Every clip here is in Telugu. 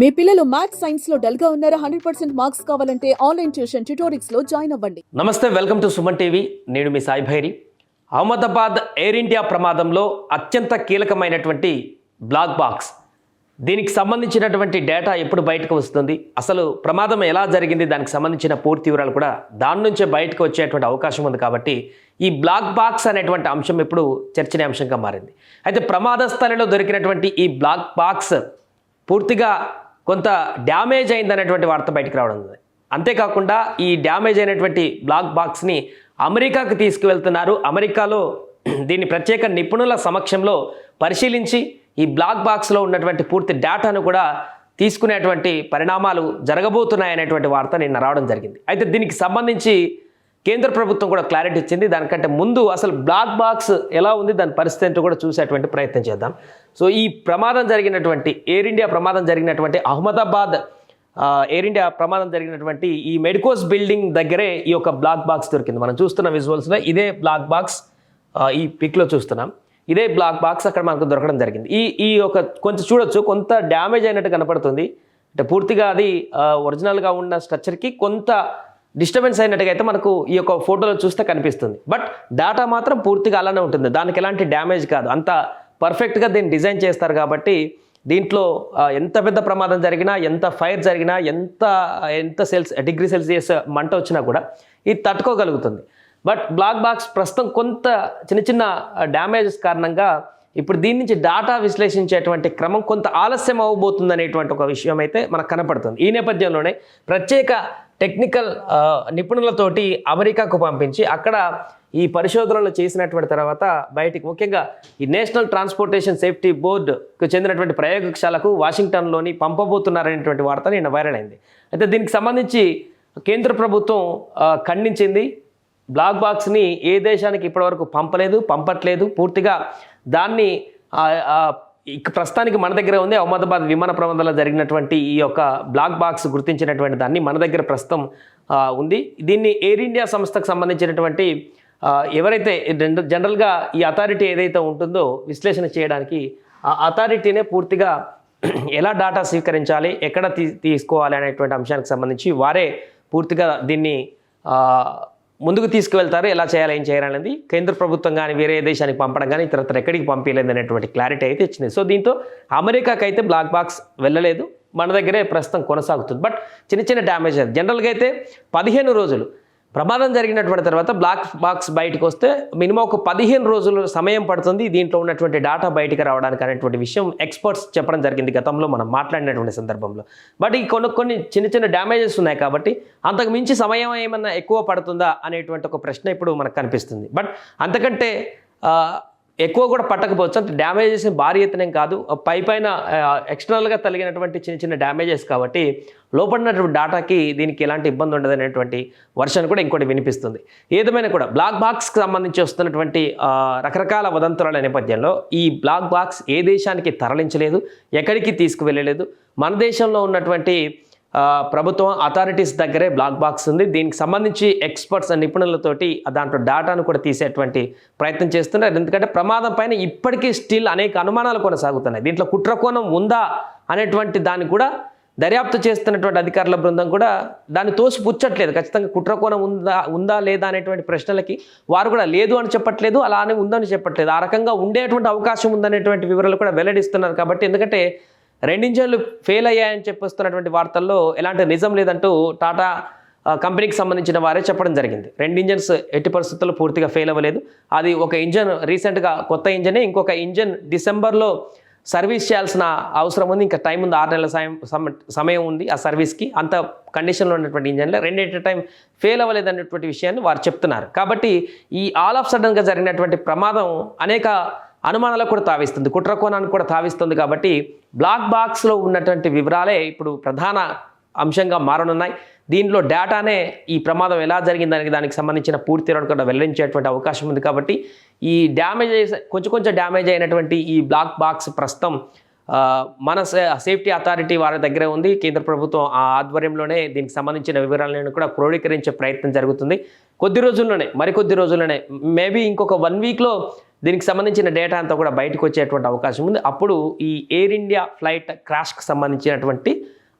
మీ పిల్లలు మ్యాథ్స్ సైన్స్లో డల్గా ఉన్నారా? హండ్రెడ్ పర్సెంట్ మార్క్స్ కావాలంటే ఆన్లైన్ ట్యూషన్ ట్యూటోరిక్స్లో జాయిన్ అవ్వండి. నమస్తే వెల్కమ్ టు సుమన్ టీవీ. నేను మీ సాయి భైరి. అహ్మదాబాద్ ఎయిర్ ఇండియా ప్రమాదంలో అత్యంత కీలకమైనటువంటి బ్లాక్ బాక్స్. దీనికి సంబంధించినటువంటి డేటా ఎప్పుడు బయటకు వస్తుంది? అసలు ప్రమాదం ఎలా జరిగింది? దానికి సంబంధించిన పూర్తి వివరాలు కూడా దాని నుంచే బయటకు వచ్చేటువంటి అవకాశం ఉంది కాబట్టి ఈ బ్లాక్ బాక్స్ అనేటువంటి అంశం ఇప్పుడు చర్చనీయాంశంగా మారింది. అయితే ప్రమాద స్థలిలో దొరికినటువంటి ఈ బ్లాక్ బాక్స్ పూర్తిగా కొంత డ్యామేజ్ అయిందనేటువంటి వార్త బయటకు రావడం ఉంది అంతేకాకుండా ఈ డ్యామేజ్ అయినటువంటి బ్లాక్ బాక్స్ని అమెరికాకు తీసుకువెళ్తున్నారు. అమెరికాలో దీన్ని ప్రత్యేక నిపుణుల సమక్షంలో పరిశీలించి ఈ బ్లాక్ బాక్స్లో ఉన్నటువంటి పూర్తి డేటాను కూడా తీసుకునేటువంటి పరిణామాలు జరగబోతున్నాయనేటువంటి వార్త నిన్న రావడం జరిగింది. అయితే దీనికి సంబంధించి కేంద్ర ప్రభుత్వం కూడా క్లారిటీ ఇచ్చింది. దానికంటే ముందు అసలు బ్లాక్ బాక్స్ ఎలా ఉంది దాని పరిస్థితి ఏంటో కూడా చూసేటువంటి ప్రయత్నం చేద్దాం. సో ఈ ప్రమాదం జరిగినటువంటి ఎయిర్ ఇండియా ప్రమాదం జరిగినటువంటి అహ్మదాబాద్ ఎయిర్ ఇండియా ప్రమాదం జరిగినటువంటి ఈ మెడికోస్ బిల్డింగ్ దగ్గరే ఈ యొక్క బ్లాక్ బాక్స్ దొరికింది. మనం చూస్తున్న విజువల్స్లో ఇదే బ్లాక్ బాక్స్ ఈ పిక్లో చూస్తున్నాం. ఇదే బ్లాక్ బాక్స్ అక్కడ మనకు దొరకడం జరిగింది. ఈ ఈ యొక్క కొంచెం చూడొచ్చు కొంత డ్యామేజ్ అయినట్టు కనపడుతుంది. అంటే పూర్తిగా అది ఒరిజినల్గా ఉన్న స్ట్రక్చర్కి కొంత డిస్టర్బెన్స్ అయినట్టుగా అయితే మనకు ఈ యొక్క ఫోటోలో చూస్తే కనిపిస్తుంది. బట్ డేటా మాత్రం పూర్తిగా అలానే ఉంటుంది. దానికి ఎలాంటి డ్యామేజ్ కాదు. అంత పర్ఫెక్ట్గా దీన్ని డిజైన్ చేస్తారు కాబట్టి దీంట్లో ఎంత పెద్ద ప్రమాదం జరిగినా ఎంత ఫైర్ జరిగినా ఎంత ఎంత సెల్స్ డిగ్రీ సెల్సియస్ మంట వచ్చినా కూడా ఇది తట్టుకోగలుగుతుంది. బట్ బ్లాక్ బాక్స్ ప్రస్తుతం కొంత చిన్న చిన్న డ్యామేజెస్ కారణంగా ఇప్పుడు దీని నుంచి డాటా విశ్లేషించేటువంటి క్రమం కొంత ఆలస్యం అవబోతుంది అనేటువంటి ఒక విషయం అయితే మనకు కనపడుతుంది. ఈ నేపథ్యంలోనే ప్రత్యేక టెక్నికల్ నిపుణులతోటి అమెరికాకు పంపించి అక్కడ ఈ పరిశోధనలు చేసినటువంటి తర్వాత బయటికి ముఖ్యంగా ఈ నేషనల్ ట్రాన్స్పోర్టేషన్ సేఫ్టీ బోర్డుకు చెందినటువంటి ప్రయోగశాలకు వాషింగ్టన్లోని పంపబోతున్నారనేటువంటి వార్త నిన్న వైరల్ అయింది. అయితే దీనికి సంబంధించి కేంద్ర ప్రభుత్వం ఖండించింది. బ్లాక్ బాక్స్ని ఏ దేశానికి ఇప్పటివరకు పంపలేదు పంపట్లేదు. పూర్తిగా దాన్ని ఇక ప్రస్తుతానికి మన దగ్గర ఉంది. అహ్మదాబాద్ విమాన ప్రమాదంలో జరిగినటువంటి ఈ యొక్క బ్లాక్ బాక్స్ గుర్తించినటువంటి దాన్ని మన దగ్గర ప్రస్తుతం ఉంది. దీన్ని ఎయిర్ ఇండియా సంస్థకు సంబంధించినటువంటి ఎవరైతే జనరల్గా ఈ అథారిటీ ఏదైతే ఉంటుందో విశ్లేషణ చేయడానికి ఆ అథారిటీనే పూర్తిగా ఎలా డాటా స్వీకరించాలి ఎక్కడ తీ తీసుకోవాలి అనేటువంటి అంశానికి సంబంధించి వారే పూర్తిగా దీన్ని ముందుకు తీసుకువెళ్తారు. ఎలా చేయాలి ఏం చేయాలనేది కేంద్ర ప్రభుత్వం కానీ వేరే దేశానికి పంపడం కానీ ఇతరత్ర ఎక్కడికి పంపించలేదు అనేటువంటి క్లారిటీ అయితే ఇచ్చింది. సో దీంతో అమెరికాకి అయితే బ్లాక్ బాక్స్ వెళ్ళలేదు. మన దగ్గరే ప్రస్తుతం కొనసాగుతుంది. బట్ చిన్న చిన్న డ్యామేజ్ అది జనరల్గా అయితే పదిహేను రోజులు ప్రమాదం జరిగినటువంటి తర్వాత బ్లాక్ బాక్స్ బయటకు వస్తే మినిమం ఒక పదిహేను రోజులు సమయం పడుతుంది దీంట్లో ఉన్నటువంటి డేటా బయటకు రావడానికి అనేటువంటి విషయం ఎక్స్పర్ట్స్ చెప్పడం జరిగింది గతంలో మనం మాట్లాడినటువంటి సందర్భంలో. బట్ ఈ కొన్ని కొన్ని చిన్న చిన్న డ్యామేజెస్ ఉన్నాయి కాబట్టి అంతకు మించి సమయం ఏమన్నా ఎక్కువ పడుతుందా అనేటువంటి ఒక ప్రశ్న ఇప్పుడు మనకు కనిపిస్తుంది. బట్ అంతకంటే ఎక్కువ కూడా పట్టకపోవచ్చు. అంటే డ్యామేజెస్ భారీ ఎత్తునేం కాదు. పై పైన ఎక్స్టర్నల్గా తగిలినటువంటి చిన్న చిన్న డ్యామేజెస్ కాబట్టి లోపడినటువంటి డాటాకి దీనికి ఎలాంటి ఇబ్బంది ఉండదు అనేటువంటి వర్షన్ కూడా ఇంకోటి వినిపిస్తుంది. ఏదేమైనా కూడా బ్లాక్ బాక్స్కి సంబంధించి వస్తున్నటువంటి రకరకాల వదంతురాల నేపథ్యంలో ఈ బ్లాక్ బాక్స్ ఏ దేశానికి తరలించలేదు ఎక్కడికి తీసుకువెళ్ళలేదు మన దేశంలో ఉన్నటువంటి ప్రభుత్వం అథారిటీస్ దగ్గరే బ్లాక్ బాక్స్ ఉంది. దీనికి సంబంధించి ఎక్స్పర్ట్స్ నిపుణులతోటి దాంట్లో డేటాను కూడా తీసేటువంటి ప్రయత్నం చేస్తున్నారు. ఎందుకంటే ప్రమాదం పైన ఇప్పటికీ స్టిల్ అనేక అనుమానాలు కొనసాగుతున్నాయి. దీంట్లో కుట్రకోణం ఉందా అనేటువంటి దాన్ని కూడా దర్యాప్తు చేస్తున్నటువంటి అధికారుల బృందం కూడా దాన్ని తోసిపుచ్చట్లేదు ఖచ్చితంగా కుట్రకోణం ఉందా ఉందా లేదా అనేటువంటి ప్రశ్నలకి వారు కూడా లేదు అని చెప్పట్లేదు అలానే ఉందని చెప్పట్లేదు. ఆ రకంగా ఉండేటువంటి అవకాశం ఉందనేటువంటి వివరాలు కూడా వెల్లడిస్తున్నారు కాబట్టి ఎందుకంటే రెండు ఇంజన్లు ఫెయిల్ అయ్యాయని చెప్పొస్తున్నటువంటి వార్తల్లో ఎలాంటి నిజం లేదంటూ టాటా కంపెనీకి సంబంధించిన వారే చెప్పడం జరిగింది. రెండు ఇంజన్స్ ఎట్టి పరిస్థితుల్లో పూర్తిగా ఫెయిల్ అవ్వలేదు. అది ఒక ఇంజన్ రీసెంట్గా కొత్త ఇంజనే ఇంకొక ఇంజన్ డిసెంబర్లో సర్వీస్ చేయాల్సిన అవసరం ఉంది. ఇంకా టైం ఉంది. ఆరు నెలల సమయం సమయం ఉంది ఆ సర్వీస్కి. అంత కండిషన్లో ఉన్నటువంటి ఇంజన్లో. రెండు ఎట్ టైం ఫెయిల్ అవ్వలేదనేటువంటి విషయాన్ని వారు చెప్తున్నారు. కాబట్టి ఈ ఆల్ ఆఫ్ సడన్గా జరిగినటువంటి ప్రమాదం అనేక అనుమానాలకు కూడా తావిస్తుంది కుట్రకోణానికి కూడా తావిస్తుంది కాబట్టి బ్లాక్ బాక్స్లో ఉన్నటువంటి వివరాలే ఇప్పుడు ప్రధాన అంశంగా మారనున్నాయి. దీనిలో డేటానే ఈ ప్రమాదం ఎలా జరిగిందనే దానికి సంబంధించిన పూర్తి వివరణ కూడా వెల్లడించేటువంటి అవకాశం ఉంది కాబట్టి ఈ డ్యామేజ్ కొంచెం కొంచెం డ్యామేజ్ అయినటువంటి ఈ బ్లాక్ బాక్స్ ప్రస్తుతం మన సేఫ్టీ అథారిటీ వారి దగ్గరే ఉంది. కేంద్ర ప్రభుత్వం ఆ ఆధ్వర్యంలోనే దీనికి సంబంధించిన వివరాలను కూడా క్రోడీకరించే ప్రయత్నం జరుగుతుంది. కొద్ది రోజుల్లోనే మరికొద్ది రోజుల్లోనే మేబీ ఇంకొక వన్ వీక్లో దీనికి సంబంధించిన డేటా అంతా కూడా బయటకు వచ్చేటువంటి అవకాశం ఉంది. అప్పుడు ఈ ఎయిర్ ఇండియా ఫ్లైట్ క్రాష్కి సంబంధించినటువంటి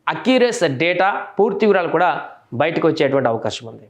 అక్యూరేస్ డేటా పూర్తి వివరాలు కూడా బయటకు వచ్చేటువంటి అవకాశం ఉంది.